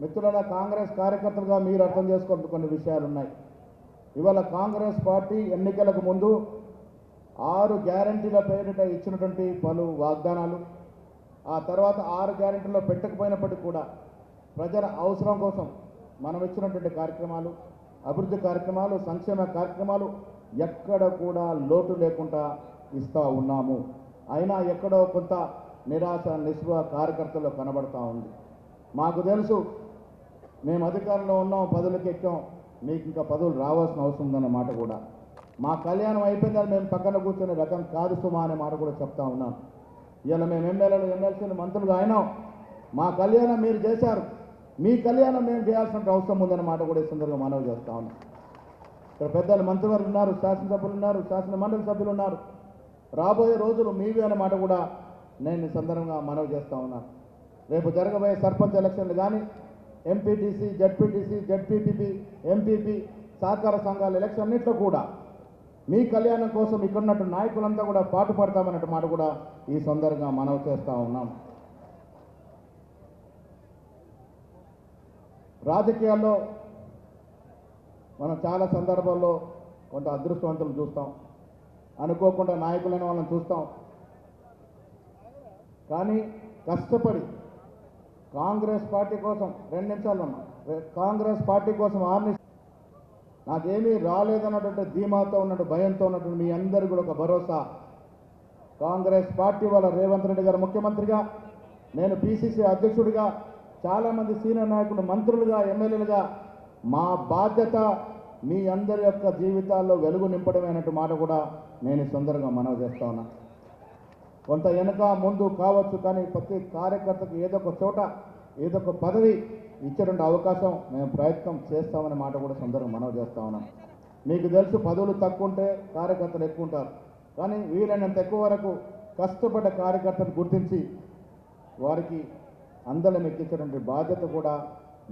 మిత్రుల కాంగ్రెస్ కార్యకర్తలుగా మీరు అర్థం చేసుకోవాల్సిన కొన్ని విషయాలు ఉన్నాయి. ఇవాళ కాంగ్రెస్ పార్టీ ఎన్నికలకు ముందు ఆరు గ్యారంటీల పేరిట ఇచ్చినటువంటి పలు వాగ్దానాలు ఆ తర్వాత ఆరు గ్యారంటీలో పెట్టకపోయినప్పటికీ కూడా ప్రజల అవసరం కోసం మనం ఇచ్చినటువంటి కార్యక్రమాలు అభివృద్ధి కార్యక్రమాలు సంక్షేమ కార్యక్రమాలు ఎక్కడ కూడా లోటు లేకుండా ఇస్తూ ఉన్నాము. అయినా ఎక్కడో కొంత నిరాశ నిస్పృహ కార్యకర్తలు కనబడతా ఉంది. మాకు తెలుసు మేము అధికారంలో ఉన్నాం పదవులకు ఎక్కాం. మీకు ఇంకా పదవులు రావాల్సిన అవసరం ఉందన్నమాట కూడా. మా కళ్యాణం అయిపోయిందని మేము పక్కన కూర్చునే రకం కాదు సుమా అనే మాట కూడా చెప్తా ఉన్నాను. ఇవాళ మేము ఎమ్మెల్యేలు ఎమ్మెల్సీలు మంత్రులు అయినాం. మా కళ్యాణం మీరు చేశారు. మీ కళ్యాణం మేము చేయాల్సిన అవసరం ఉందన్నమాట కూడా ఈ సందర్భంగా మనవి చేస్తా ఉన్నాం. ఇక్కడ పెద్దలు మంత్రివర్గం ఉన్నారు శాసనసభ్యులు ఉన్నారు శాసన మండలి సభ్యులు ఉన్నారు. రాబోయే రోజులు మీవి అన్నమాట కూడా నేను ఈ సందర్భంగా మనవి చేస్తా ఉన్నాను. రేపు జరగబోయే సర్పంచ్ ఎలక్షన్లు కానీ ఎంపీటీసీ జడ్పీటీసీ జడ్పీపీపీ ఎంపీపీ సహకార సంఘాల ఎలక్షన్ అన్నింటిలో కూడా మీ కళ్యాణం కోసం ఇక్కడ ఉన్నట్టు నాయకులంతా కూడా పాటు పడతామన్నట్టు మాట కూడా ఈ సందర్భంగా మనవి చేస్తూ ఉన్నాం. రాజకీయాల్లో మనం చాలా సందర్భాల్లో కొంత అదృష్టవంతులు చూస్తాం. అనుకోకుండా నాయకులైన వాళ్ళని చూస్తాం. కానీ కష్టపడి కాంగ్రెస్ పార్టీ కోసం రెండు నిమిషాలు కాంగ్రెస్ పార్టీ కోసం ఆర్ని నాకేమీ రాలేదన్నటువంటి ధీమాతో ఉన్నట్టు భయంతో ఉన్నటువంటి మీ అందరు కూడా ఒక భరోసా. కాంగ్రెస్ పార్టీ వాళ్ళ రేవంత్ రెడ్డి గారు ముఖ్యమంత్రిగా నేను పిసిసి అధ్యక్షుడిగా చాలామంది సీనియర్ నాయకులు మంత్రులుగా ఎమ్మెల్యేలుగా మా బాధ్యత మీ అందరి యొక్క జీవితాల్లో వెలుగు నింపడమైనట్టు మాట కూడా నేను ఈ సందర్భంగా మనవి చేస్తా ఉన్నా. కొంత వెనక ముందు కావచ్చు కానీ ప్రతి కార్యకర్తకు ఏదో ఒక చోట ఏదో ఒక పదవి ఇచ్చేటువంటి అవకాశం మేము ప్రయత్నం చేస్తామనే మాట కూడా సందర్భం మనవి చేస్తా ఉన్నాం. మీకు తెలుసు పదవులు తక్కువ ఉంటే కార్యకర్తలు ఎక్కువ ఉంటారు. కానీ వీలైనంత ఎక్కువ వరకు కష్టపడ్డ కార్యకర్తను గుర్తించి వారికి అందలం ఎక్కించేటువంటి బాధ్యత కూడా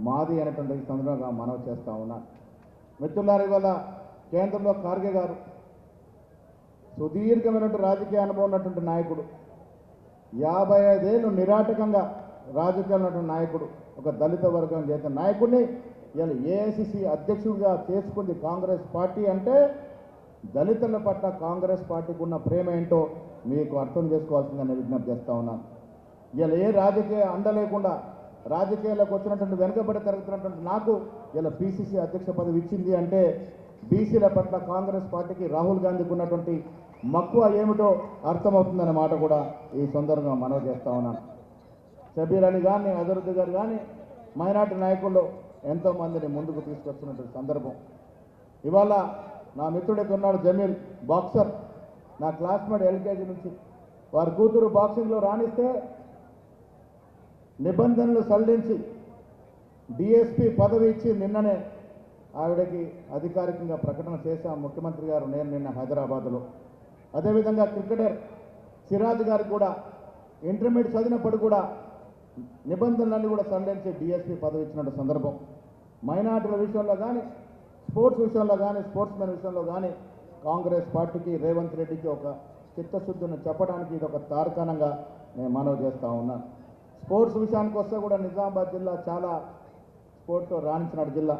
మాది అనేటువంటి సందర్భంగా మనవి చేస్తా ఉన్నా. మిత్రులారి వల్ల కేంద్రంలో ఖార్గే గారు సుదీర్ఘమైనటువంటి రాజకీయ అనుభవం ఉన్నటువంటి నాయకుడు. యాభై ఐదేళ్ళు నిరాటకంగా రాజకీయాలు ఉన్నటువంటి నాయకుడు ఒక దళిత వర్గం చేత నాయకుడిని ఇలా ఏఐసిసి అధ్యక్షుడిగా చేసుకుంది కాంగ్రెస్ పార్టీ అంటే దళితుల పట్ల కాంగ్రెస్ పార్టీకి ఉన్న ప్రేమ ఏంటో మీకు అర్థం చేసుకోవాల్సిందని విజ్ఞప్తి చేస్తా ఉన్నాను ఇలా ఏ రాజకీయ అండ లేకుండా రాజకీయాలకు వచ్చినటువంటి వెనుకబడి తరుగుతున్నటువంటి నాకు ఇలా పిసిసి అధ్యక్ష పదవి ఇచ్చింది అంటే బీసీల పట్ల కాంగ్రెస్ పార్టీకి రాహుల్ గాంధీకి ఉన్నటువంటి మక్కువ ఏమిటో అర్థమవుతుందనే మాట కూడా ఈ సందర్భంగా మనవి చేస్తా ఉన్నాను షబీర్ అలీ కానీ అజరుద్ది గారు కానీ మైనార్టీ నాయకుల్లో ఎంతోమందిని ముందుకు తీసుకొస్తున్నటువంటి సందర్భం. ఇవాళ నా మిత్రుడికి ఉన్నాడు జమీల్ బాక్సర్. నా క్లాస్మేట్ ఎల్కేజీ నుంచి. వారి కూతురు బాక్సింగ్లో రాణిస్తే నిబంధనలు సడలించి డిఎస్పి పదవి ఇచ్చి నిన్ననే ఆవిడకి అధికారికంగా ప్రకటన చేశాం. ముఖ్యమంత్రి గారు నేను నిన్న హైదరాబాద్లో. అదేవిధంగా క్రికెటర్ సిరాజ్ గారికి కూడా ఇంటర్మీడియట్ చదివినప్పుడు కూడా నిబంధనలన్నీ కూడా సడలించి డిఎస్పి పదవి ఇచ్చిన సందర్భం. మైనార్టీల విషయంలో కానీ స్పోర్ట్స్ విషయంలో కానీ స్పోర్ట్స్ మెన్ విషయంలో కానీ కాంగ్రెస్ పార్టీకి రేవంత్ రెడ్డికి ఒక చిత్తశుద్ధిని చెప్పడానికి ఇది ఒక తార్కాణంగా నేను మనవి చేస్తూ ఉన్నాను. స్పోర్ట్స్ విషయానికి వస్తే కూడా నిజామాబాద్ జిల్లా చాలా స్పోర్ట్స్లో రాణించిన జిల్లా.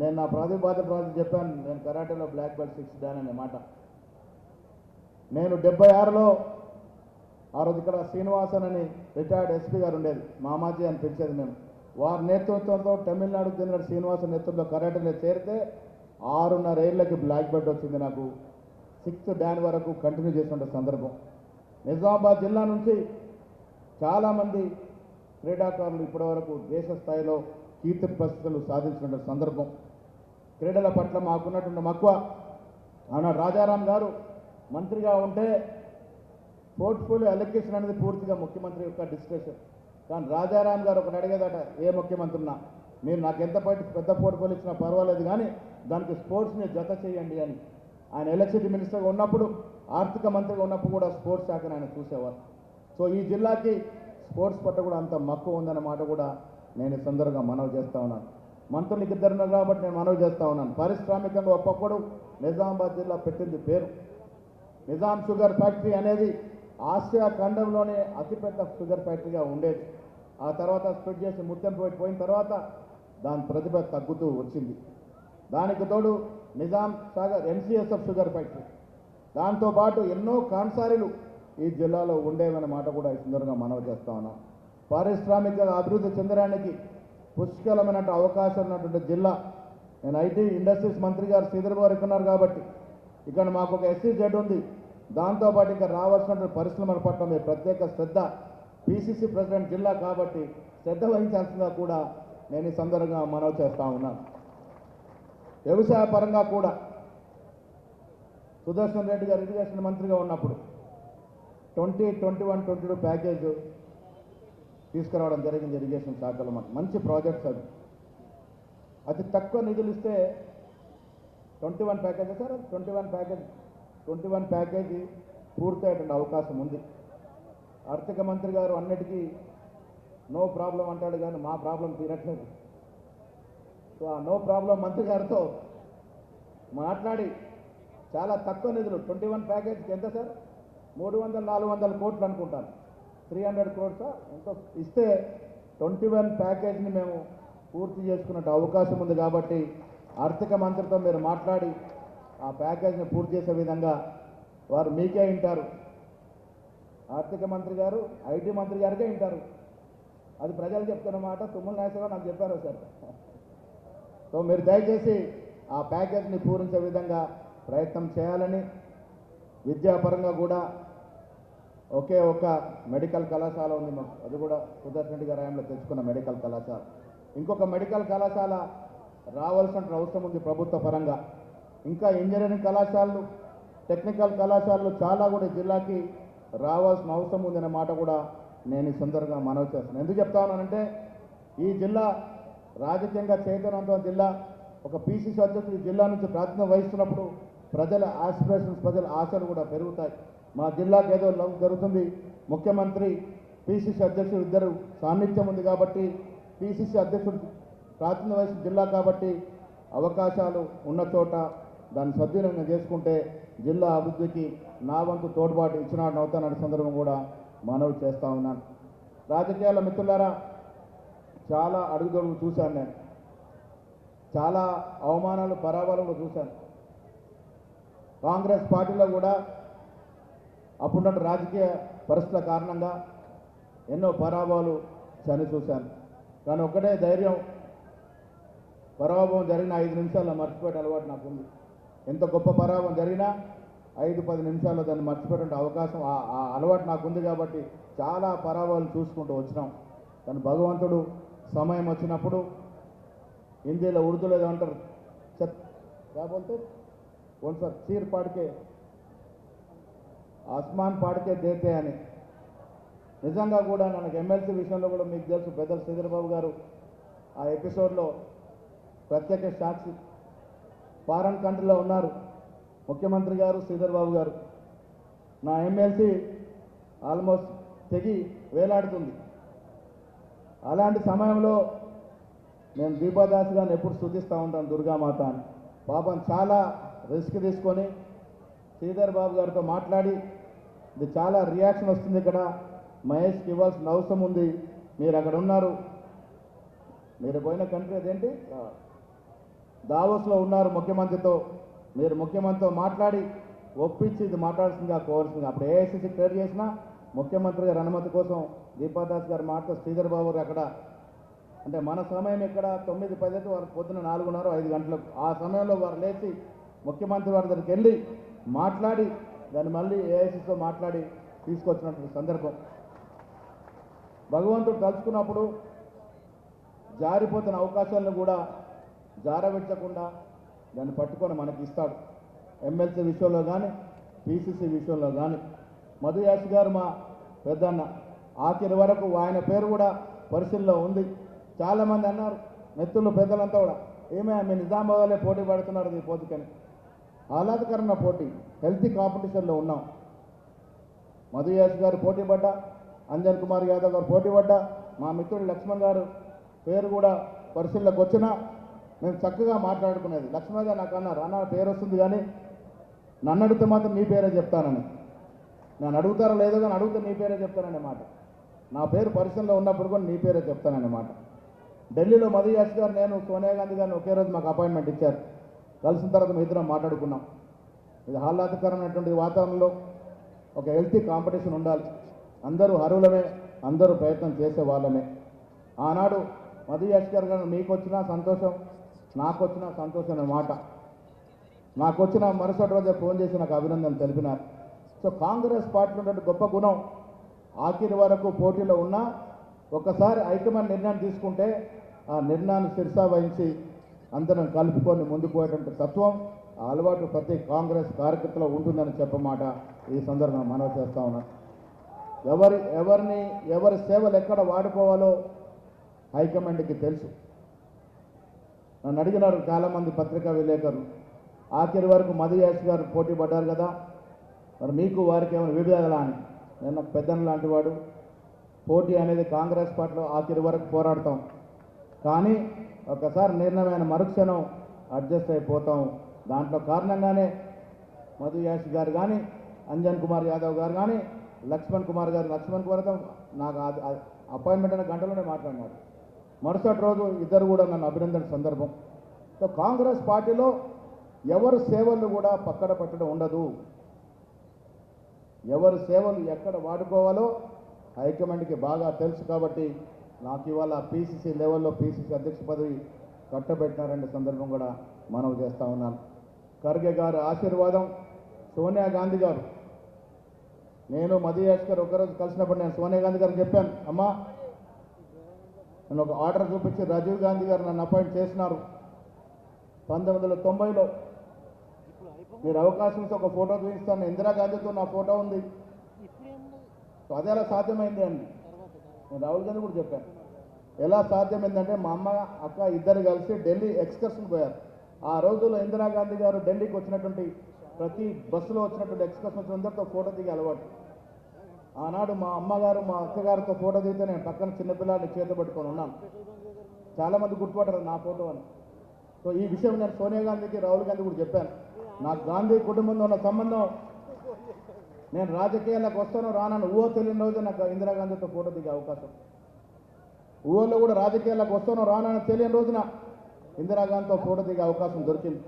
నేను నా ప్రాతిపాదన రాజు చెప్పాను నేను కరాటేలో బ్లాక్ బెల్ట్ సిక్స్ డాన్ అనే మాట. నేను డెబ్బై ఆరులో ఆ రోజు ఇక్కడ శ్రీనివాసన్ అని రిటైర్డ్ ఎస్పీ గారు ఉండేది. మామాజీ అని పిలిచేది మేము వారి నేతృత్వంతో తమిళనాడుకు చెందిన శ్రీనివాసన్ నేతృత్వంలో కరాటేలో చేరితే ఆరున్నర ఏళ్ళకి బ్లాక్ బెల్ట్ వచ్చింది నాకు. సిక్స్త్ డాన్ వరకు కంటిన్యూ చేసిన సందర్భం. నిజామాబాద్ జిల్లా నుంచి చాలామంది క్రీడాకారులు ఇప్పటివరకు దేశ స్థాయిలో కీర్తి ప్రశస్తులు సాధించిన సందర్భం. క్రీడల పట్ల మాకున్నటువంటి మక్కువ. ఆనాడు రాజారాం గారు మంత్రిగా ఉంటే పోర్ట్ఫోలియో అలొకేషన్ అనేది పూర్తిగా ముఖ్యమంత్రి యొక్క డిస్కషన్ కానీ రాజారాం గారు ఒకటి అడిగేదట ఏ ముఖ్యమంత్రి మీరు నాకు ఎంత పెద్ద పోర్ట్ఫోలియో ఇచ్చినా పర్వాలేదు కానీ దానికి స్పోర్ట్స్ని జత చేయండి అని. ఆయన ఎలక్ట్రిసిటీ మినిస్టర్గా ఉన్నప్పుడు ఆర్థిక మంత్రిగా ఉన్నప్పుడు కూడా స్పోర్ట్స్ శాఖను ఆయన చూసేవారు. సో ఈ జిల్లాకి స్పోర్ట్స్ పట్ల కూడా అంత మక్కువ ఉందన్న మాట కూడా నేను సందర్భంగా మనవి చేస్తా ఉన్నాను. మంత్రులకు ఇద్దరున్నారు కాబట్టి నేను మనవి చేస్తూ ఉన్నాను. పారిశ్రామికంగా ఒక్కొక్కడు నిజామాబాద్ జిల్లా పెట్టింది పేరు. నిజాం షుగర్ ఫ్యాక్టరీ అనేది ఆసియా ఖండంలోనే అతిపెద్ద షుగర్ ఫ్యాక్టరీగా ఉండేది. ఆ తర్వాత స్ప్రెడ్ చేసి ముత్యంపేట పోయిన తర్వాత దాని ప్రతిభ తగ్గుతూ వచ్చింది. దానికి తోడు Nizam Sagar NCSF sugar factory. దాంతోపాటు ఎన్నో కాన్సారీలు ఈ జిల్లాలో ఉండేవనే మాట కూడా ఈ సందర్భంగా మనవి చేస్తా ఉన్నాం. పారిశ్రామిక అభివృద్ధి చెందడానికి పుష్కలమైన అవకాశం ఉన్నటువంటి జిల్లా. నేను ఐటీ ఇండస్ట్రీస్ మంత్రి గారు శ్రీధర్ గారు ఉన్నారు కాబట్టి. ఇక్కడ మాకు ఒక ఎస్సీ జెడ్ ఉంది. దాంతోపాటు ఇంకా రావాల్సినటువంటి పరిశ్రమల పట్ల మీరు ప్రత్యేక శ్రద్ధ పిసిసి ప్రెసిడెంట్ జిల్లా కాబట్టి శ్రద్ధ వహించాల్సిందిగా కూడా నేను ఈ సందర్భంగా మనవి చేస్తా ఉన్నాను వ్యవసాయ పరంగా కూడా సుదర్శన్ రెడ్డి గారు ఇరిగేషన్ మంత్రిగా ఉన్నప్పుడు twenty twenty one twenty two package తీసుకురావడం జరిగింది ఇరిగేషన్ శాఖలో మనకు మంచి ప్రాజెక్ట్స్ అవి. అతి తక్కువ నిధులు ఇస్తే twenty one package sir? Twenty one package twenty one package పూర్తయ్యేటువంటి అవకాశం ఉంది. ఆర్థిక మంత్రి గారు అన్నిటికీ నో ప్రాబ్లం అంటాడు కానీ మా ప్రాబ్లం తీరట్లేదు. సో ఆ నో ప్రాబ్లం మంత్రి గారితో మాట్లాడి చాలా తక్కువ నిధులు ట్వంటీ వన్ ప్యాకేజ్కి ఎంత సార్? మూడు వందల నాలుగు వందల కోట్లు అనుకుంటాను. త్రీ హండ్రెడ్ క్రోడ్సా? ఎంతో ఇస్తే ట్వంటీ వన్ ప్యాకేజ్ని మేము పూర్తి చేసుకున్నట్టు అవకాశం ఉంది కాబట్టి ఆర్థిక మంత్రితో మీరు మాట్లాడి ఆ ప్యాకేజ్ని పూర్తి చేసే విధంగా వారు మీకే వింటారు ఆర్థిక మంత్రి గారు ఐటీ మంత్రి గారికే వింటారు అది ప్రజలు చెప్తున్న మాట తుమ్మల నాయకులు నాకు చెప్పారు సార్. సో మీరు దయచేసి ఆ ప్యాకేజ్ని పూరించే విధంగా ప్రయత్నం చేయాలని విద్యాపరంగా కూడా ఒకే ఒక మెడికల్ కళాశాల ఉంది మాకు. అది కూడా సుదర్శన్ రెడ్డి గారి ఆయనలో తెచ్చుకున్న మెడికల్ కళాశాల. ఇంకొక మెడికల్ కళాశాల రావాల్సిన అవసరం ఉంది ప్రభుత్వ పరంగా. ఇంకా ఇంజనీరింగ్ కళాశాలలు టెక్నికల్ కళాశాలలు చాలా కూడా జిల్లాకి రావాల్సిన అవసరం ఉందనే మాట కూడా నేను ఈ సందర్భంగా మనవి చేస్తాను ఎందుకు చెప్తా ఉన్నానంటే ఈ జిల్లా రాజకీయంగా చైతన్యవంతమైన జిల్లా ఒక పీసీసీ అధ్యక్షుడు ఈ జిల్లా నుంచి ప్రాతినిధ్యం వహిస్తున్నప్పుడు ప్రజల ఆస్పిరేషన్స్ ప్రజల ఆశలు కూడా పెరుగుతాయి. మా జిల్లాకు ఏదో లవ్ జరుగుతుంది. ముఖ్యమంత్రి పీసీసీ అధ్యక్షుడు ఇద్దరు సాన్నిధ్యం ఉంది కాబట్టి పీసీసీ అధ్యక్షుడు ప్రాతినిధ్యం వహిస్తున్న జిల్లా కాబట్టి అవకాశాలు ఉన్న చోట దాన్ని సద్వినియోగం చేసుకుంటే జిల్లా అభివృద్ధికి నా వంతు తోడ్పాటు ఇచ్చినాడు అవుతానని సందర్భం కూడా మనవి చేస్తూ ఉన్నాను. రాజకీయాల మిత్రులారా చాలా అడుగుదొడుగు చూశాను నేను. చాలా అవమానాలు పరాభాలు చూశాను. కాంగ్రెస్ పార్టీలో కూడా అప్పుడున్న రాజకీయ పరిస్థితుల కారణంగా ఎన్నో పరాభవాలు చని చూశాను. కానీ ఒక్కటే ధైర్యం పరాభవం జరిగిన ఐదు నిమిషాల్లో మర్చిపోయే అలవాటు నాకుంది ఎంత గొప్ప పరాభవం జరిగినా ఐదు పది నిమిషాల్లో దాన్ని మర్చిపోయేటువంటి అవకాశం ఆ అలవాటు నాకుంది కాబట్టి చాలా పరాభవాలు చూసుకుంటూ వచ్చినాం. కానీ భగవంతుడు సమయం వచ్చినప్పుడు హిందీలో ఉర్దూలో అంటారు చెత్ కాబోతే ఒకసారి చీర్ పాడికే ఆస్మాన్ పాడికే దేతే అని. నిజంగా కూడా మనకు ఎమ్మెల్సీ విషయంలో కూడా మీకు తెలుసు పెద్దల శ్రీధరబాబు గారు ఆ ఎపిసోడ్లో ప్రత్యేక సాక్షి ఫారెన్ కంట్రీలో ఉన్నారు ముఖ్యమంత్రి గారు శ్రీధర్ బాబు గారు. నా ఎమ్మెల్సీ ఆల్మోస్ట్ తెగి వేలాడుతుంది. అలాంటి సమయంలో నేను దీపాదాస్ గారిని ఎప్పుడు స్థుతిస్తూ ఉంటాను దుర్గామాత అని. పాపం చాలా రిస్క్ తీసుకొని శ్రీధర్ బాబు గారితో మాట్లాడి ఇది చాలా రియాక్షన్ వస్తుంది ఇక్కడ. మహేష్కి ఇవ్వాల్సిన అవసరం ఉంది. మీరు అక్కడ ఉన్నారు. మీరు పోయిన కంట్రీ అదేంటి? దావోస్లో ఉన్నారు ముఖ్యమంత్రితో. మీరు ముఖ్యమంత్రితో మాట్లాడి ఒప్పించి ఇది మాట్లాడాల్సిందిగా కోవాల్సింది అప్పుడు ఏఐసీసీ క్లియర్ చేసినా ముఖ్యమంత్రి గారి అనుమతి కోసం దీపాదాస్ గారు మాట శ్రీధర్ బాబు గారు అక్కడ అంటే మన సమయం ఇక్కడ తొమ్మిది పది వారు పొద్దున నాలుగున్నర ఐదు గంటలకు. ఆ సమయంలో వారు లేచి ముఖ్యమంత్రి వారి దగ్గరికి వెళ్ళి మాట్లాడి దాన్ని మళ్ళీ ఏఐసీతో మాట్లాడి తీసుకొచ్చినటువంటి సందర్భం. భగవంతుడు తలుచుకున్నప్పుడు జారిపోతున్న అవకాశాలను కూడా జారబెట్టకుండా దాన్ని పట్టుకొని మనకి ఇస్తాడు. ఎమ్మెల్సీ విషయంలో కానీ పీసీసీ విషయంలో కానీ మధుయాష్ గారు మా పెద్దన్న ఆఖరి వరకు ఆయన పేరు కూడా పరిశీలనలో ఉంది. చాలామంది అన్నారు నెత్తులు పెద్దలంతా కూడా ఏమే మీ నిజామాబాద్లో పోటీ పడుతున్నారు ఈ పోటీకని? ఆహ్లాదకరమైన పోటీ హెల్తీ కాంపిటీషన్లో ఉన్నాం. మధుయాష్ గారు పోటీ పడ్డా అంజన్ కుమార్ యాదవ్ గారు పోటీ పడ్డా మా మిత్రుడు లక్ష్మణ్ గారు పేరు కూడా పరిశీలనకు వచ్చినా మేము చక్కగా మాట్లాడుకునేది. లక్ష్మణ్ నాకు అన్నారు అన్న పేరు వస్తుంది కానీ నన్ను అడిగితే మాత్రం మీ పేరే చెప్తానని. నన్ను అడుగుతారో లేదో కానీ అడిగితే మీ పేరే చెప్తాననే మాట. నా పేరు పరిశ్రమలో ఉన్నప్పుడు కూడా నీ పేరే చెప్తానన్నమాట ఢిల్లీలో మధు యాష్ గారు నేను సోనియా గాంధీ గారిని ఒకే రోజు మాకు అపాయింట్మెంట్ ఇచ్చారు. కలిసిన తర్వాత మీ ఇద్దరం మాట్లాడుకున్నాం. ఇది ఆహ్లాదకరమైనటువంటి వాతావరణంలో ఒక హెల్తీ కాంపిటీషన్ ఉండాలి. అందరూ అరువులమే అందరూ ప్రయత్నం చేసే వాళ్ళమే. ఆనాడు మధు యాష్ గారు మీకు వచ్చినా సంతోషం. నాకు వచ్చిన సంతోషం మాట. నాకు వచ్చిన మరుసటి రోజే ఫోన్ చేసి నాకు అభినందనలు తెలిపినారు. సో కాంగ్రెస్ పార్టీలో ఉన్నటువంటి గొప్ప గుణం ఆఖరి వరకు పోటీలో ఉన్నా ఒకసారి హైకమాండ్ నిర్ణయం తీసుకుంటే ఆ నిర్ణయాన్ని శిరసా వహించి అందరం కలుపుకొని ముందుకు పోయేటువంటి తత్వం అలవాటు ప్రతి కాంగ్రెస్ కార్యకర్తలో ఉంటుందని చెప్పమాట. ఈ సందర్భంగా మనవి చేస్తా ఉన్నాను ఎవరి ఎవరిని ఎవరి సేవలు ఎక్కడ వాడుకోవాలో హైకమాండ్కి తెలుసు. నన్ను అడిగినారు చాలామంది పత్రికా విలేకరులు. ఆఖరి వరకు మధు యాష్ గారు పోటీ పడ్డారు కదా. మరి మీకు వారికి ఏమైనా విభేదాలా అని. నేను పెద్దన్న లాంటి వాడు. పోటీ అనేది కాంగ్రెస్ పార్టీలో ఆఖరి వరకు పోరాడతాం. కానీ ఒకసారి నిర్ణయమైన మరుక్షణం అడ్జస్ట్ అయిపోతాం. దాంట్లో కారణంగానే మధు యాష్ గారు కానీ అంజన్ కుమార్ యాదవ్ గారు కానీ లక్ష్మణ్ కుమార్ గారు లక్ష్మణ్ కుమార్ నాకు అపాయింట్మెంట్ అయిన గంటలోనే మాట్లాడినారు. మరుసటి రోజు ఇద్దరు కూడా నన్ను అభినందన సందర్భం. సో కాంగ్రెస్ పార్టీలో ఎవరు సేవలు కూడా పక్కన పెట్టడం ఉండదు. ఎవరి సేవలు ఎక్కడ వాడుకోవాలో హైకమాండ్కి బాగా తెలుసు కాబట్టి నాకు ఇవాళ పీసీసీ లెవెల్లో పీసీసీ అధ్యక్ష పదవి కట్టబెట్టినారనే సందర్భం కూడా మనవి చేస్తా ఉన్నాను ఖర్గే గారు ఆశీర్వాదం సోనియా గాంధీ గారు. నేను మధు యాష్ గారు ఒకరోజు కలిసినప్పుడు నేను సోనియా గాంధీ గారికి చెప్పాను అమ్మా నేను ఒక ఆర్డర్ చూపించి రాజీవ్ గాంధీ గారు నన్ను అపాయింట్ చేసినారు. పంతొమ్మిది వందల తొంభైలో. మీరు అవకాశం ఇస్తే ఒక ఫోటో చూపిస్తాను. ఇందిరాగాంధీతో నా ఫోటో ఉంది. సో అది ఎలా సాధ్యమైంది అండి? నేను రాహుల్ గాంధీ కూడా చెప్పాను. ఎలా సాధ్యమైందంటే మా అమ్మ అక్క ఇద్దరు కలిసి ఢిల్లీ ఎక్స్కర్షన్ పోయారు. ఆ రోజుల్లో ఇందిరాగాంధీ గారు ఢిల్లీకి వచ్చినటువంటి ప్రతి బస్సులో వచ్చినటువంటి ఎక్స్కర్షన్ వచ్చిన అందరితో ఫోటో దిగి అలవాటు. ఆనాడు మా అమ్మగారు మా అక్కగారితో ఫోటో దిగితే నేను పక్కన చిన్నపిల్లాడిని చేత పట్టుకొని ఉన్నాను. చాలామంది గుర్తుపడ్డారు నా ఫోటో అని. సో ఈ విషయం నేను సోనియా గాంధీకి రాహుల్ గాంధీ కూడా చెప్పాను. నాకు గాంధీ కుటుంబంతో ఉన్న సంబంధం నేను రాజకీయాలకు వస్తాను రానని ఊహ తెలియని రోజు నాకు ఇందిరాగాంధీతో ఫోటో దిగే అవకాశం. ఊహలో కూడా రాజకీయాలకు వస్తాను రానని తెలియని రోజున ఇందిరాగాంధీతో ఫోటో దిగే అవకాశం దొరికింది.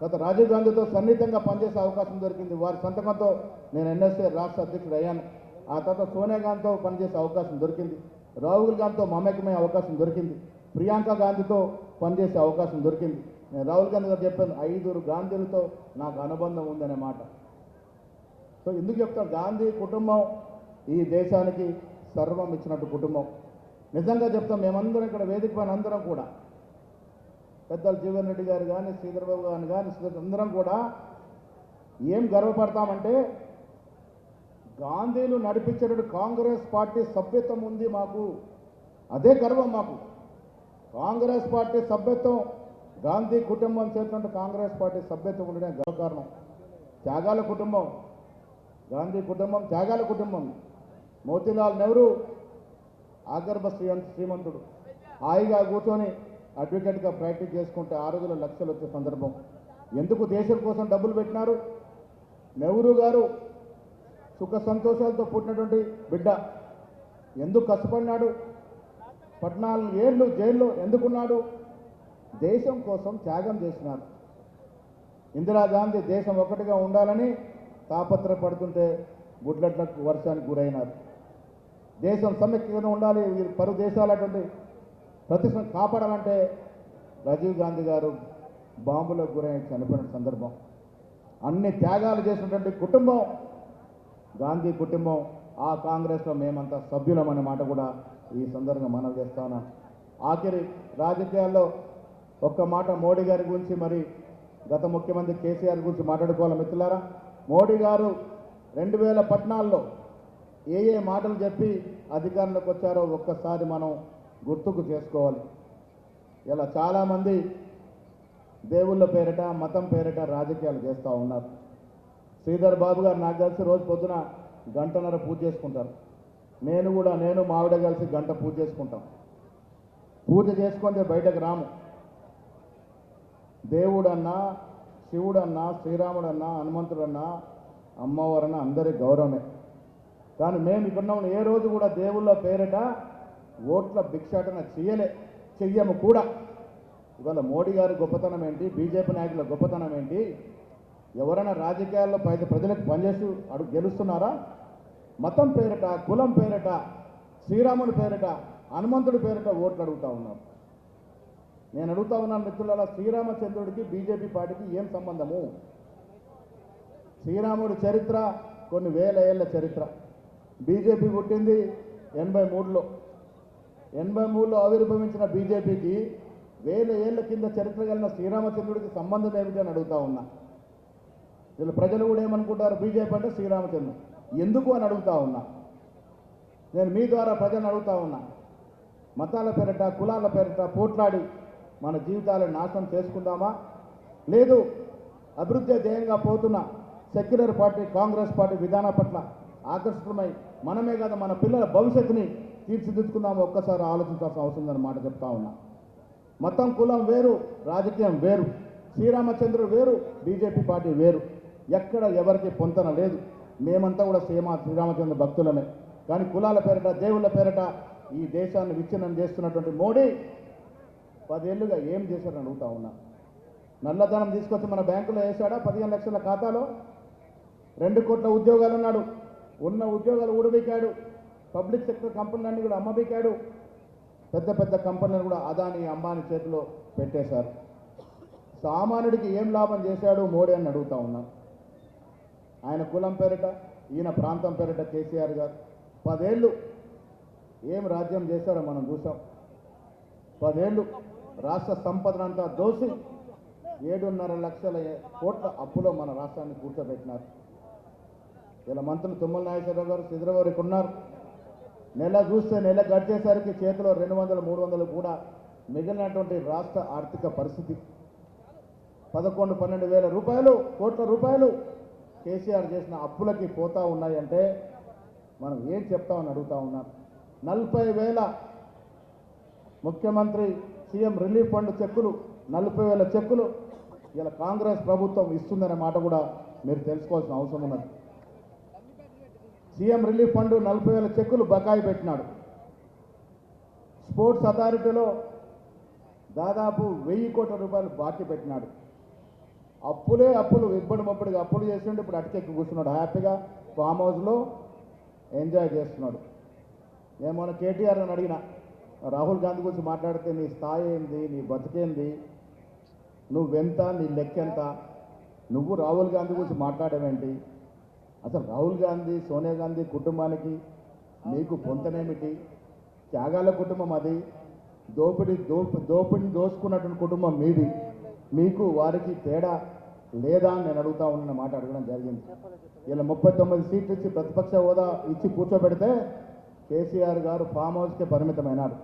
గత రాజీవ్ గాంధీతో సన్నిహితంగా పనిచేసే అవకాశం దొరికింది. వారి సంతకంతో నేను ఎన్ఎస్ఏ రాష్ట్ర అధ్యక్షుడు అయ్యాను. ఆ తర్వాత సోనియా గాంధీతో పనిచేసే అవకాశం దొరికింది. రాహుల్ గాంధీతో మమేకమయ్యే అవకాశం దొరికింది. ప్రియాంక గాంధీతో పనిచేసే అవకాశం దొరికింది. నేను రాహుల్ గాంధీ గారు చెప్పాను ఐదుగురు గాంధీలతో నాకు అనుబంధం ఉందనే మాట. సో ఎందుకు చెప్తాను? గాంధీ కుటుంబం ఈ దేశానికి సర్వం ఇచ్చినట్టు కుటుంబం. నిజంగా చెప్తాం మేమందరం ఇక్కడ వేదిక పైన అందరం కూడా పెద్దలు జీవన్ రెడ్డి గారు కానీ శ్రీధర్బాబు గారు కానీ అందరం కూడా ఏం గర్వపడతామంటే గాంధీలు నడిపించేటట్టు కాంగ్రెస్ పార్టీ సభ్యత్వం ఉంది మాకు. అదే గర్వం మాకు. కాంగ్రెస్ పార్టీ సభ్యత్వం గాంధీ కుటుంబం చేసినట్టు కాంగ్రెస్ పార్టీ సభ్యత్వం ఉండడం గర్వ కారణం. త్యాగాల కుటుంబం గాంధీ కుటుంబం త్యాగాల కుటుంబం. మోతీలాల్ నెహ్రూ ఆగర్భ శ్రీ శ్రీమంతుడు. హాయిగా కూర్చొని అడ్వకేట్గా ప్రాక్టీస్ చేసుకుంటే ఆ రోజుల్లో లక్షలు వచ్చే సందర్భం. ఎందుకు దేశం కోసం డబ్బులు పెట్టినారు? నెహ్రూ గారు సుఖ సంతోషాలతో పుట్టినటువంటి బిడ్డ ఎందుకు కష్టపడినాడు? పద్నాలుగు ఏళ్ళు జైల్లో ఎందుకున్నాడు? దేశం కోసం త్యాగం చేసినారు ఇందిరాగాంధీ దేశం ఒకటిగా ఉండాలని తాపత్రపడుతుంటే గుడ్లట్లకు వర్షానికి గురైనారు. దేశం సమైక్యంగా ఉండాలి పరు పలు దేశాలటువంటి ప్రతిష్ట కాపాడాలంటే రాజీవ్ గాంధీ గారు బాంబులకు గురైన చనిపోయిన సందర్భం. అన్ని త్యాగాలు చేసినటువంటి కుటుంబం గాంధీ కుటుంబం ఆ కాంగ్రెస్లో మేమంతా సభ్యులం మాట కూడా ఈ సందర్భంగా మనం చేస్తాను ఆఖరి రాజకీయాల్లో ఒక్క మాట మోడీ గారి గురించి మరి గత ముఖ్యమంత్రి కేసీఆర్ గురించి మాట్లాడుకోవాలి మిత్రులారా? మోడీ గారు రెండు వేల పద్నాలుగులో ఏ ఏ మాటలు చెప్పి అధికారంలోకి వచ్చారో ఒక్కసారి మనం గుర్తుకు చేసుకోవాలి. ఇలా చాలామంది దేవుళ్ళ పేరిట మతం పేరిట రాజకీయాలు చేస్తూ ఉన్నారు. శ్రీధర్ బాబు గారు నాకు కలిసి రోజు పొద్దున గంటన్నర పూజ చేసుకుంటారు. నేను కూడా నేను మావిడ కలిసి గంట పూజ చేసుకుంటాం. పూజ చేసుకుంటే బయటకు రాము. దేవుడన్నా శివుడన్నా శ్రీరాముడన్నా హనుమంతుడన్నా అమ్మవారన్నా అందరి గౌరవమే. కానీ మేము ఇక్కడ ఉన్న ఏ రోజు కూడా దేవుళ్ళ పేరిట ఓట్ల భిక్షాటన చేయలే చెయ్యము కూడా. ఇవాళ మోడీ గారి గొప్పతనం ఏంటి? బీజేపీ నాయకుల గొప్పతనం ఏంటి? ఎవరైనా రాజకీయాల్లో పై ప్రజలకు పనిచేసి అడుగు గెలుస్తున్నారా? మతం పేరిట కులం పేరిట శ్రీరాముడి పేరిట హనుమంతుడి పేరిట ఓట్లు అడుగుతా ఉన్నాం నేను అడుగుతా ఉన్నాను మిత్రుల శ్రీరామచంద్రుడికి బీజేపీ పార్టీకి ఏం సంబంధము? శ్రీరాముడి చరిత్ర కొన్ని వేల ఏళ్ళ చరిత్ర. బీజేపీ పుట్టింది ఎనభై మూడులో. ఎనభై మూడులో ఆవిర్భవించిన బీజేపీకి వేల ఏళ్ళ కింద చరిత్ర కలిగిన శ్రీరామచంద్రుడికి సంబంధం ఏమిటి అని అడుగుతా ఉన్నా. వీళ్ళు ప్రజలు కూడా ఏమనుకుంటారు? బీజేపీ అంటే శ్రీరామచంద్రుడు ఎందుకు అని అడుగుతా ఉన్నా. నేను మీ ద్వారా ప్రజలను అడుగుతా ఉన్నా. మతాల పేరిట కులాల పేరిట పోట్లాడి మన జీవితాలను నాశనం చేసుకుందామా? లేదు అభివృద్ధి ధ్యేయంగా పోతున్న సెక్యులర్ పార్టీ కాంగ్రెస్ పార్టీ విధానం పట్ల ఆకర్షితమై మనమే కాదు మన పిల్లల భవిష్యత్తుని తీర్చిదిద్దుకుందామా? ఒక్కసారి ఆలోచించాల్సిన అవసరం అన్నమాట మాట చెప్తా ఉన్నా. మతం కులం వేరు రాజకీయం వేరు. శ్రీరామచంద్రుడు వేరు బీజేపీ పార్టీ వేరు. ఎక్కడ ఎవరికి పొంతన లేదు. మేమంతా కూడా సీమ శ్రీరామచంద్ర భక్తులమే. కానీ కులాల పేరిట దేవుళ్ళ పేరిట ఈ దేశాన్ని విచ్ఛిన్నం చేస్తున్నటువంటి మోడీ పదేళ్ళుగా ఏం చేశారని అడుగుతా ఉన్నా. నల్లధనం తీసుకొచ్చి మన బ్యాంకులో వేశాడా? పదిహేను లక్షల ఖాతాలో రెండు కోట్ల ఉద్యోగాలు ఉన్నాడు. ఉన్న ఉద్యోగాలు ఊడబీకాడు. పబ్లిక్ సెక్టర్ కంపెనీలన్నీ కూడా అమ్మబీకాడు. పెద్ద పెద్ద కంపెనీలు కూడా అదాని అంబాని చేతిలో పెట్టేశారు. సామాన్యుడికి ఏం లాభం చేశాడు మోడీ అని అడుగుతా ఉన్నాను ఆయన కులం పేరిట ఈయన ప్రాంతం పేరిట కేసీఆర్ గారు. పదేళ్ళు ఏం రాజ్యం చేశారో మనం చూసాం. పదేళ్ళు రాష్ట్ర సంపదనంతా దోసి ఏడున్నర లక్షల కోట్ల అప్పులో మన రాష్ట్రాన్ని కూర్చోబెట్టినారు. ఇలా మంత్రులు తుమ్మల నాగేశ్వరరావు గారు సిద్ధరావు ఉన్నారు. నెల చూస్తే నెల గడిచేసరికి చేతిలో రెండు వందలు మూడు వందలు కూడా మిగిలినటువంటి రాష్ట్ర ఆర్థిక పరిస్థితి. పదకొండు పన్నెండు వేల రూపాయలు కోట్ల రూపాయలు కేసీఆర్ చేసిన అప్పులకి పోతా ఉన్నాయంటే మనం ఏం చెప్తామని అడుగుతా ఉన్నాం. నలభై వేల ముఖ్యమంత్రి సీఎం రిలీఫ్ ఫండ్ చెక్కులు నలభై వేల చెక్కులు ఇలా కాంగ్రెస్ ప్రభుత్వం ఇస్తుందనే మాట కూడా మీరు తెలుసుకోవాల్సిన అవసరం ఉన్నది. సీఎం రిలీఫ్ ఫండ్ నలభై వేల చెక్కులు బకాయి పెట్టినాడు. స్పోర్ట్స్ అథారిటీలో దాదాపు వెయ్యి కోట్ల రూపాయలు బాకీ పెట్టినాడు. అప్పులే అప్పులు ఇబ్బడి మబ్బడిగా అప్పులు చేసిండు ఇప్పుడు అటుకెక్కి కూర్చున్నాడు. హ్యాపీగా ఫామ్ హౌస్లో ఎంజాయ్ చేస్తున్నాడు. నేను మొన్న కేటీఆర్ అని అడిగిన రాహుల్ గాంధీ గురించి మాట్లాడితే నీ స్థాయి ఏంది నీ బతికేంది నువ్వెంత నీ లెక్కెంత నువ్వు రాహుల్ గాంధీ గురించి మాట్లాడమేంటి అసలు రాహుల్ గాంధీ సోనియా గాంధీ కుటుంబానికి నీకు పొంతనేమిటి? త్యాగాల కుటుంబం అది దోపిడి దోపి దోపిడిని దోసుకున్నటువంటి కుటుంబం మీది. మీకు వారికి తేడా లేదా నేను అడుగుతా ఉన్న మాట అడగడం జరిగింది. ఇలా ముప్పై తొమ్మిది సీట్లు ఇచ్చి ప్రతిపక్ష హోదా ఇచ్చి కూర్చోబెడితే కేసీఆర్ గారు ఫామ్ హౌస్కే పరిమితమైనారు.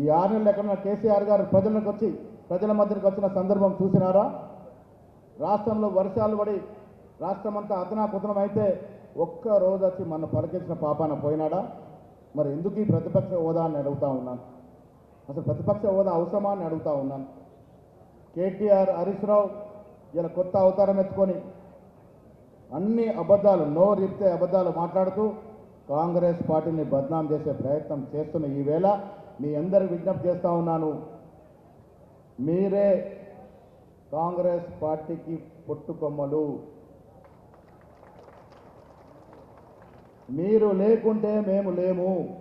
ఈ ఆరు నెలలు ఎక్కడ కేసీఆర్ గారు ప్రజలకు వచ్చి ప్రజల మధ్యకు వచ్చిన సందర్భం చూసినారా? రాష్ట్రంలో వర్షాలు పడి రాష్ట్రం అంతా అతనాకుతనం అయితే ఒక్క రోజు వచ్చి మన పలికించిన పాపాన పోయినాడా? మరి ఎందుకు ఈ ప్రతిపక్ష హోదా అని అడుగుతా ఉన్నాను. అసలు ప్రతిపక్ష హోదా అవసరమా అని అడుగుతా ఉన్నాను. కేటీఆర్ హరీష్ రావు ఇలా కొత్త అవతారం ఎత్తుకొని అన్ని అబద్ధాలు నోరిప్తే అబద్ధాలు మాట్లాడుతూ కాంగ్రెస్ పార్టీని బద్నాం చేసే ప్రయత్నం చేస్తున్న ఈవేళ మీ అందరి విజ్ఞప్తి చేస్తూ ఉన్నాను. మీరే కాంగ్రెస్ పార్టీకి పొట్టుకొమ్మలు. మీరు లేకుంటే మేము లేము.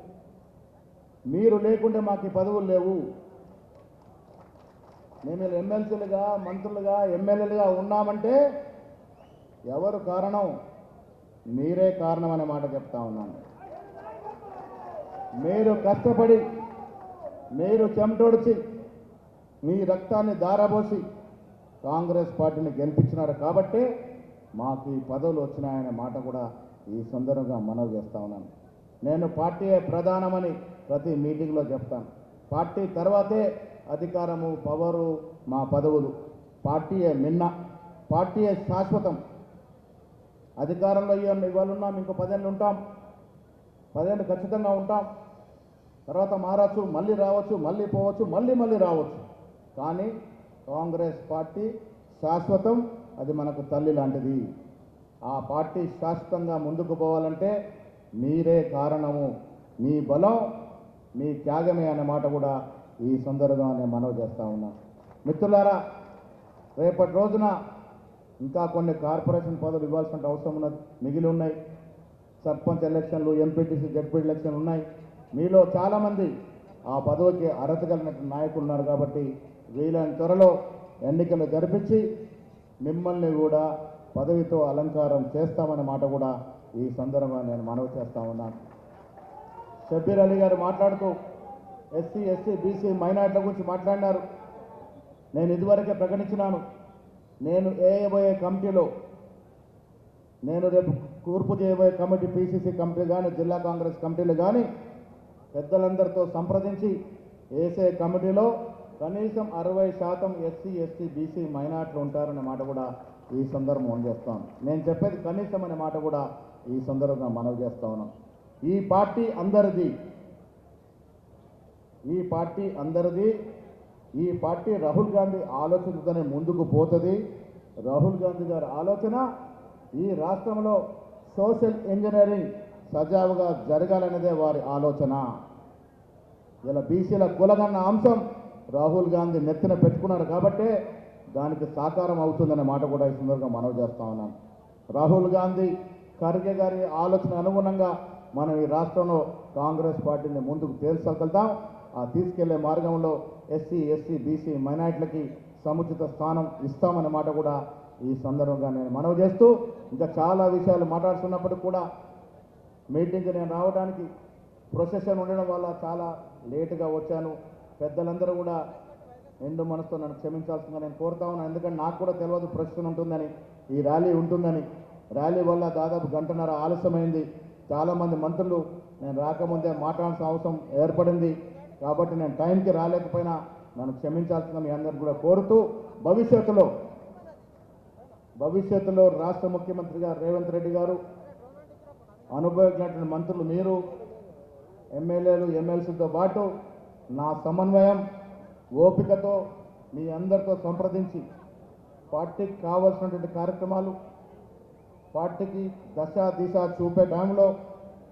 మీరు లేకుంటే మాకు ఈ పదవులు లేవు. మేము ఎమ్మెల్సీలుగా మంత్రులుగా ఎమ్మెల్యేలుగా ఉన్నామంటే ఎవరు కారణం? మీరే కారణం అనే మాట చెప్తా ఉన్నాను. మీరు కష్టపడి మీరు చెమటోడిచి మీ రక్తాన్ని దారబోసి కాంగ్రెస్ పార్టీని గెలిపించినారు కాబట్టే మాకు ఈ పదవులు వచ్చినాయనే మాట కూడా ఈ సందర్భంగా మనవి చేస్తా ఉన్నాను. నేను పార్టీయే ప్రధానమని ప్రతి మీటింగ్లో చెప్తాను. పార్టీ తర్వాతే అధికారము పవరు మా పదవులు. పార్టీయే మిన్న పార్టీయే శాశ్వతం. అధికారంలో ఇవాళ ఇవాళ ఉన్నాం ఇంకో పదేళ్ళు ఉంటాం. పదేళ్ళు ఖచ్చితంగా ఉంటాం. తర్వాత మారచ్చు మళ్ళీ రావచ్చు మళ్ళీ పోవచ్చు మళ్ళీ మళ్ళీ రావచ్చు. కానీ కాంగ్రెస్ పార్టీ శాశ్వతం అది మనకు తల్లి లాంటిది. ఆ పార్టీ శాశ్వతంగా ముందుకు పోవాలంటే మీరే కారణము. మీ బలం మీ త్యాగమే అనే మాట కూడా ఈ సందర్భంగా నేను మనవి చేస్తూ ఉన్నా. మిత్రులారా రేపటి రోజున ఇంకా కొన్ని కార్పొరేషన్ పదవులు ఇవ్వాల్సిన అవసరం ఉన్నది. మిగిలి ఉన్నాయి. సర్పంచ్ ఎలక్షన్లు ఎంపీటీసీ జడ్పీ ఎలక్షన్లు ఉన్నాయి. మీలో చాలామంది ఆ పదవికి అర్హత కలిగిన నాయకులు ఉన్నారు కాబట్టి వీలైన త్వరలో ఎన్నికలు జరిపించి మిమ్మల్ని కూడా పదవితో అలంకారం చేస్తామనే మాట కూడా ఈ సందర్భంగా నేను మనవి చేస్తా ఉన్నాను. షబ్బీర్ అలీ గారు మాట్లాడుతూ ఎస్సీ ఎస్టీ బీసీ మైనార్టీల గురించి మాట్లాడినారు. నేను ఇదివరకే ప్రకటించినాను. నేను ఏయబోయే కమిటీలో నేను రేపు కూర్పు చేయబోయే కమిటీ పీసీసీ కమిటీ కానీ జిల్లా కాంగ్రెస్ కమిటీలు కానీ పెద్దలందరితో సంప్రదించి ఏసే కమిటీలో కనీసం అరవై శాతం ఎస్సీ ఎస్టీ బీసీ మైనార్టీలు ఉంటారనే మాట కూడా ఈ సందర్భం చేస్తాను నేను చెప్పేది కనీసం అనే మాట కూడా ఈ సందర్భంగా మనవి చేస్తా ఉన్నాం. ఈ పార్టీ అందరిది ఈ పార్టీ అందరిది ఈ పార్టీ రాహుల్ గాంధీ ఆలోచనతోనే ముందుకు పోతుంది. రాహుల్ గాంధీ గారి ఆలోచన ఈ రాష్ట్రంలో సోషల్ ఇంజనీరింగ్ సజావుగా జరగాలనేదే వారి ఆలోచన. ఇలా బీసీల కులగన్న అంశం రాహుల్ గాంధీ నెత్తిన పెట్టుకున్నారు కాబట్టే దానికి సాకారం అవుతుందనే మాట కూడా ఈ సందర్భంగా మనవి చేస్తా ఉన్నాను రాహుల్ గాంధీ ఖర్గే గారి ఆలోచన అనుగుణంగా మనం ఈ రాష్ట్రంలో కాంగ్రెస్ పార్టీని ముందుకు తేల్చగలుగుతాం. ఆ తీసుకెళ్ళే మార్గంలో ఎస్సీ ఎస్సీ బీసీ మైనార్టీలకి సముచిత స్థానం ఇస్తామనే మాట కూడా ఈ సందర్భంగా నేను మనవి చేస్తూ ఇంకా చాలా విషయాలు మాట్లాడుతున్నప్పటికి కూడా మీటింగ్కి నేను రావడానికి ప్రొసెషన్ ఉండడం వల్ల చాలా లేటుగా వచ్చాను. పెద్దలందరూ కూడా ఎండు మనసుతో నన్ను క్షమించాల్సిందిగా నేను కోరుతా ఉన్నాను ఎందుకంటే నాకు కూడా తెలియదు ప్రొసెషన్ ఉంటుందని ఈ ర్యాలీ ఉంటుందని. ర్యాలీ వల్ల దాదాపు గంటన్నర ఆలస్యమైంది. చాలామంది మంత్రులు నేను రాకముందే మాట్లాడాల్సిన అవసరం ఏర్పడింది. కాబట్టి నేను టైంకి రాలేకపోయినా నన్ను క్షమించాల్సిన మీ అందరిని కూడా కోరుతూ భవిష్యత్తులో భవిష్యత్తులో రాష్ట్ర ముఖ్యమంత్రిగా రేవంత్ రెడ్డి గారు అనుభవించినటువంటి మంత్రులు మీరు ఎమ్మెల్యేలు ఎమ్మెల్సీతో పాటు నా సమన్వయం ఓపికతో మీ అందరితో సంప్రదించి పార్టీకి కావాల్సినటువంటి కార్యక్రమాలు పార్టీకి దశ దిశ చూపే టైంలో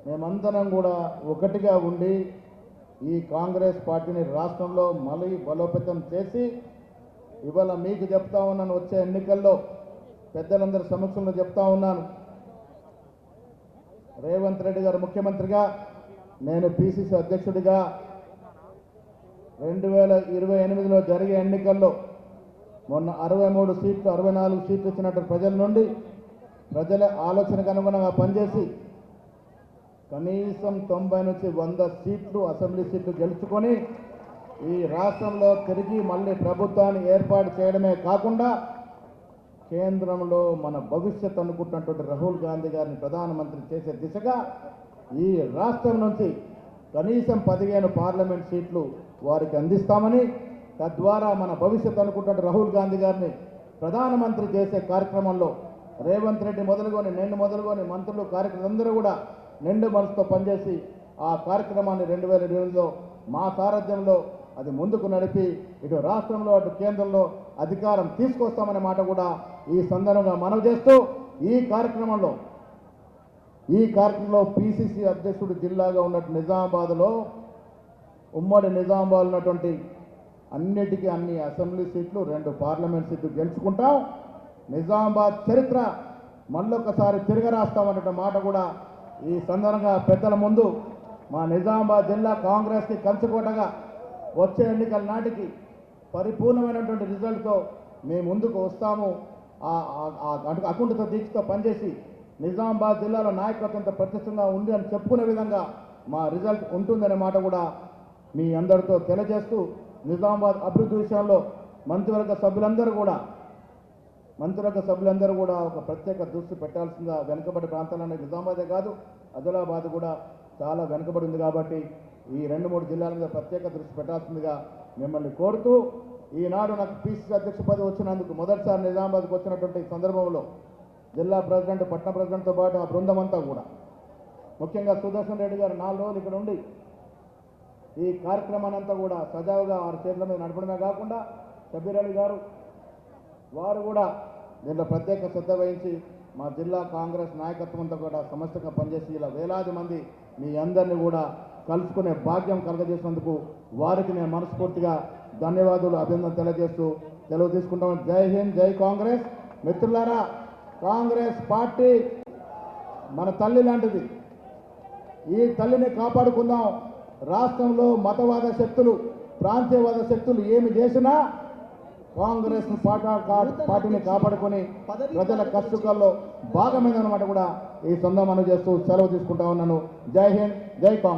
మేమందరం కూడా ఒకటిగా ఉండి ఈ కాంగ్రెస్ పార్టీని రాష్ట్రంలో మళ్ళీ బలోపేతం చేసి ఇవాళ మీకు చెప్తా ఉన్నాను వచ్చే ఎన్నికల్లో పెద్దలందరి సమక్షంలో చెప్తా ఉన్నాను. రేవంత్ రెడ్డి గారు ముఖ్యమంత్రిగా నేను పిసిసి అధ్యక్షుడిగా రెండు వేల ఇరవై ఎనిమిదిలో జరిగే ఎన్నికల్లో మొన్న అరవై మూడు సీట్లు అరవై నాలుగు సీట్లు ఇచ్చినట్టు ప్రజల నుండి ప్రజల ఆలోచనకు అనుగుణంగా పనిచేసి కనీసం తొంభై నుంచి వంద సీట్లు అసెంబ్లీ సీట్లు గెలుచుకొని ఈ రాష్ట్రంలో తిరిగి మళ్ళీ ప్రభుత్వాన్ని ఏర్పాటు చేయడమే కాకుండా కేంద్రంలో మన భవిష్యత్ అనుకుంటున్నటువంటి రాహుల్ గాంధీ గారిని ప్రధానమంత్రి చేసే దిశగా ఈ రాష్ట్రం నుంచి కనీసం పదిహేను పార్లమెంట్ సీట్లు వారికి అందిస్తామని తద్వారా మన భవిష్యత్ అనుకుంటున్న రాహుల్ గాంధీ గారిని ప్రధానమంత్రి చేసే కార్యక్రమంలో రేవంత్ రెడ్డి మొదలుకొని నేను మొదలుకొని మంత్రులు కార్యకర్తలందరూ కూడా నిండు మనసుతో పనిచేసి ఆ కార్యక్రమాన్ని రెండు వేల ఎనిమిదిలో మా సారథ్యంలో అది ముందుకు నడిపి ఇటు రాష్ట్రంలో అటు కేంద్రంలో అధికారం తీసుకొస్తామనే మాట కూడా ఈ సందర్భంగా మనవి చేస్తూ ఈ కార్యక్రమంలో ఈ కార్యక్రమంలో పిసిసి అధ్యక్షుడు జిల్లాగా ఉన్నట్టు నిజామాబాద్లో ఉమ్మడి నిజామాబాద్ ఉన్నటువంటి అన్నిటికీ అన్ని అసెంబ్లీ సీట్లు రెండు పార్లమెంట్ సీట్లు గెలుచుకుంటాం. నిజామాబాద్ చరిత్ర మళ్ళొకసారి తిరగరాస్తామనే మాట కూడా ఈ సందర్భంగా పెద్దల ముందు మా నిజామాబాద్ జిల్లా కాంగ్రెస్కి కంచుకోటగా వచ్చే ఎన్నికల నాటికి పరిపూర్ణమైనటువంటి రిజల్ట్తో మేము ముందుకు వస్తాము. అకుంఠిత దీక్షతో పనిచేసి నిజామాబాద్ జిల్లాలో నాయకత్వంతో ప్రత్యక్షంగా ఉంది అని చెప్పుకునే విధంగా మా రిజల్ట్ ఉంటుందనే మాట కూడా మీ అందరితో తెలియజేస్తూ నిజామాబాద్ అభివృద్ధి విషయంలో మంత్రివర్గ సభ్యులందరూ కూడా మంత్రివర్గ సభ్యులందరూ కూడా ఒక ప్రత్యేక దృష్టి పెట్టాల్సిందిగా వెనుకబడి ప్రాంతాలనే నిజామాబాదే కాదు ఆదిలాబాద్ కూడా చాలా వెనుకబడి ఉంది కాబట్టి ఈ రెండు మూడు జిల్లాల మీద ప్రత్యేక దృష్టి పెట్టాల్సిందిగా మిమ్మల్ని కోరుతూ ఈనాడు నాకు పీసీసీ అధ్యక్ష పదవి వచ్చినందుకు మొదటిసారి నిజామాబాద్కి వచ్చినటువంటి సందర్భంలో జిల్లా ప్రెసిడెంట్ పట్టణ ప్రెసిడెంట్తో పాటు ఆ బృందం అంతా కూడా. ముఖ్యంగా సుదర్శన్ రెడ్డి గారు నాలుగు రోజులు ఇక్కడ ఉండి ఈ కార్యక్రమాన్ని అంతా కూడా సజావుగా వారి చేతుల మీద నడపడమే కాకుండా షబీర్ అలీ గారు వారు కూడా దీంట్లో ప్రత్యేక శ్రద్ధ వహించి మా జిల్లా కాంగ్రెస్ నాయకత్వంతో కూడా సమస్యగా పనిచేసి ఇలా వేలాది మంది మీ అందరినీ కూడా కలుసుకునే భాగ్యం కలగజేసినందుకు వారికి నేను మనస్ఫూర్తిగా ధన్యవాదాలు అభినందన తెలియజేస్తూ తెలుగు తీసుకుంటాం. జై హింద్ జై కాంగ్రెస్. మిత్రులారా కాంగ్రెస్ పార్టీ మన తల్లి లాంటిది. ఈ తల్లిని కాపాడుకుందాం. రాష్ట్రంలో మతవాద శక్తులు ప్రాంతీయవాద శక్తులు ఏమి చేసినా కాంగ్రెస్ పాట పార్టీని కాపాడుకొని ప్రజల కష్టకాల్లో భాగమైందన్నమాట కూడా ఈ సందర్భం చేస్తూ సెలవు తీసుకుంటా ఉన్నాను. జై హింద్ జై కాంగ్రెస్.